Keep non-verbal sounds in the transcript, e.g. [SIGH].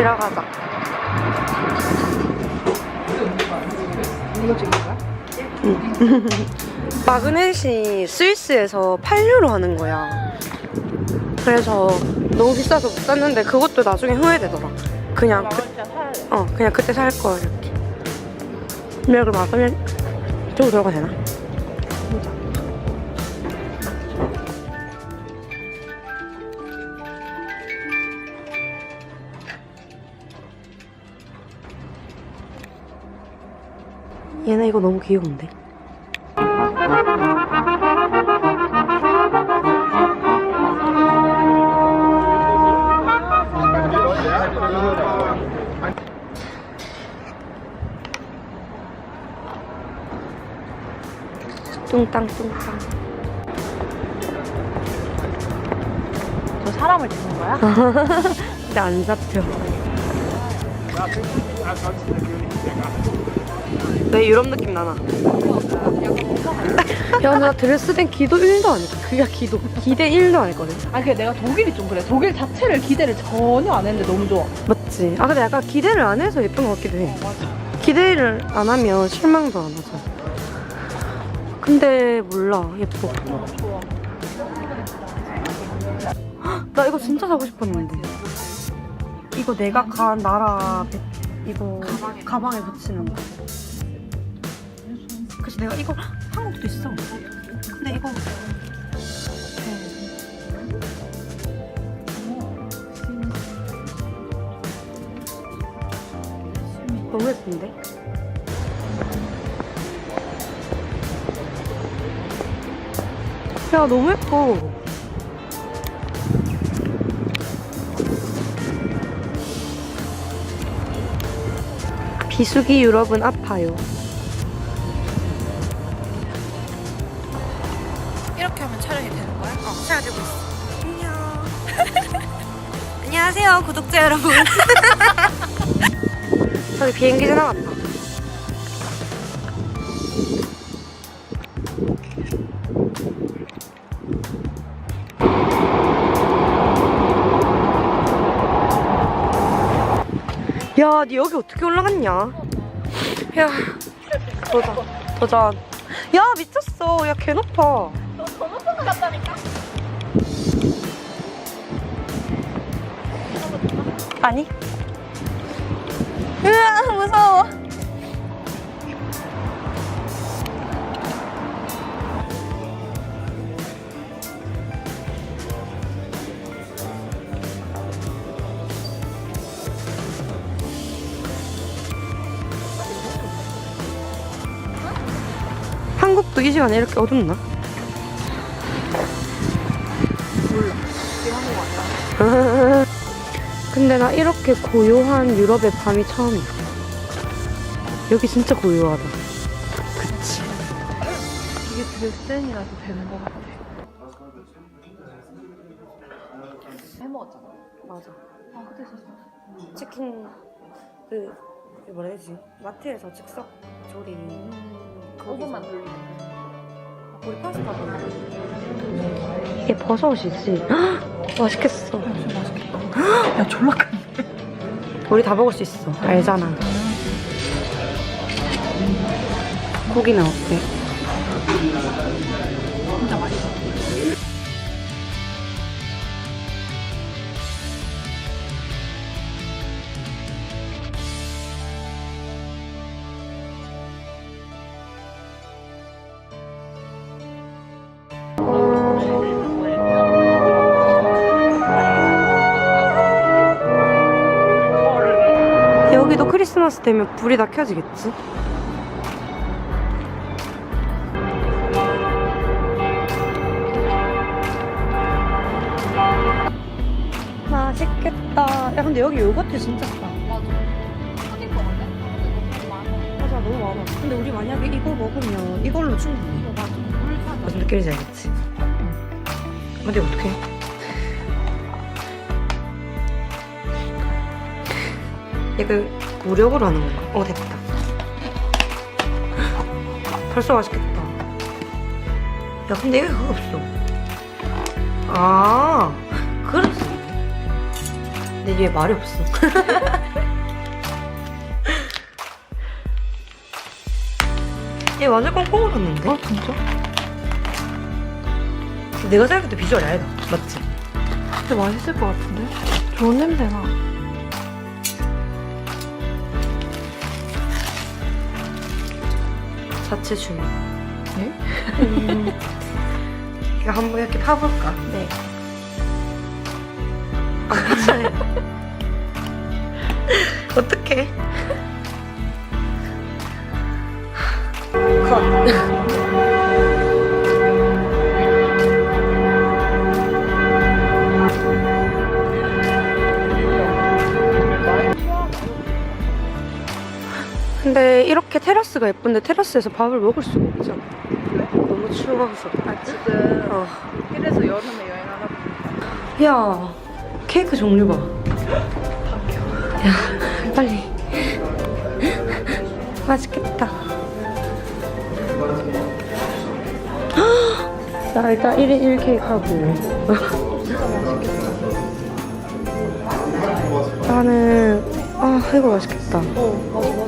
들어가자. 이거 거야? [LAUGHS] 마그넷이 스위스에서 8유로 하는 거야. 그래서 너무 비싸서 못 샀는데 그것도 나중에 후회되더라. 그냥 그. 어 그냥 그때 살 걸 이렇게. 그럼 마그넷 이쪽으로 들어가 되나? 얘네 이거 너무 귀여운데? 뚱땅 뚱땅 저 사람을 찍는 거야? [LAUGHS] 근데 안 잡혀 왜 유럽 느낌 나나? [LAUGHS] 야, 나 드레스된 기도 1도 아니고 그게 기도 기대 1도 아니거든 아, 그 내가 독일이 좀 그래. 독일 자체를 기대를 전혀 안 했는데 너무 좋아. 맞지? 아 근데 약간 기대를 안 해서 예쁜 것 같기도 해 기대를 안 하면 실망도 안 하죠 근데 몰라 예뻐 좋아. [GASPS] 나 이거 진짜 사고 싶었는데 이거 내가 간 나라 배- 이거 가방에, 붙이는 거 내가 이거 한국도 있어 근데 이거 너무 예쁜데? 야 너무 예뻐 비수기 유럽은 아파요. 안녕하세요, 구독자 여러분. [LAUGHS] 저기 비행기 지나갔다. 야, 니 여기 어떻게 올라갔냐? 야, 도전, 도전. 야, 미쳤어. 야, 개 높아. 아니. 으아, 무서워. 한국도 이 시간에 이렇게 어둡나? [LAUGHS] 근데 나 이렇게 고요한 유럽의 밤이 처음이야. 여기 진짜 고요하다. 그치. 이게 드레스덴이라서 되는 것 같아. 해 먹었잖아. 맞아. 아, 그때 있었어. 치킨, 그, 그 뭐라 해야지? 마트에서 즉석 조리. 거기서. 오븐만 돌리고. 우리 파스타 이게 버섯이지? 헉, 맛있겠어. 야, 졸라 큰. 우리 다 먹을 수 있어. 알잖아. 고기는 어때? 크리스마스 되면 불이 다 켜지겠지? 맛있겠다. 야, 근데 여기 요거트 진짜 싸. 맞아. 터질 너무 많아. 근데 우리 만약에 이거 먹으면 이걸로 충분해. 이거 맞아. 물 사. 알겠지? 근데 어떡해? 이거 무력으로 하는 건가? 어, 됐다. 벌써 맛있겠다. 야, 근데 여기 그거 없어. 아, 그랬어. 근데 얘 말이 없어. [LAUGHS] 얘 완전 꽁꽁 얼었는데? 어 진짜? 내가 생각해도 비주얼이 아니다. 맞지? 근데 맛있을 것 같은데? 좋은 냄새나. 자체 주문. 네? 음. [LAUGHS] 이거 한번 이렇게 파볼까? 네. 테라스가 예쁜데 테라스에서 밥을 먹을 수가 없잖아. 너무 추워서. 아 지금 어. 이래서 여름에 여행하나 보다. 야, 케이크 종류 봐. 야, 빨리. 맛있겠다. 자, 일단 1인 1 케이크 하고. 나는, 아, 이거 맛있겠다. 어,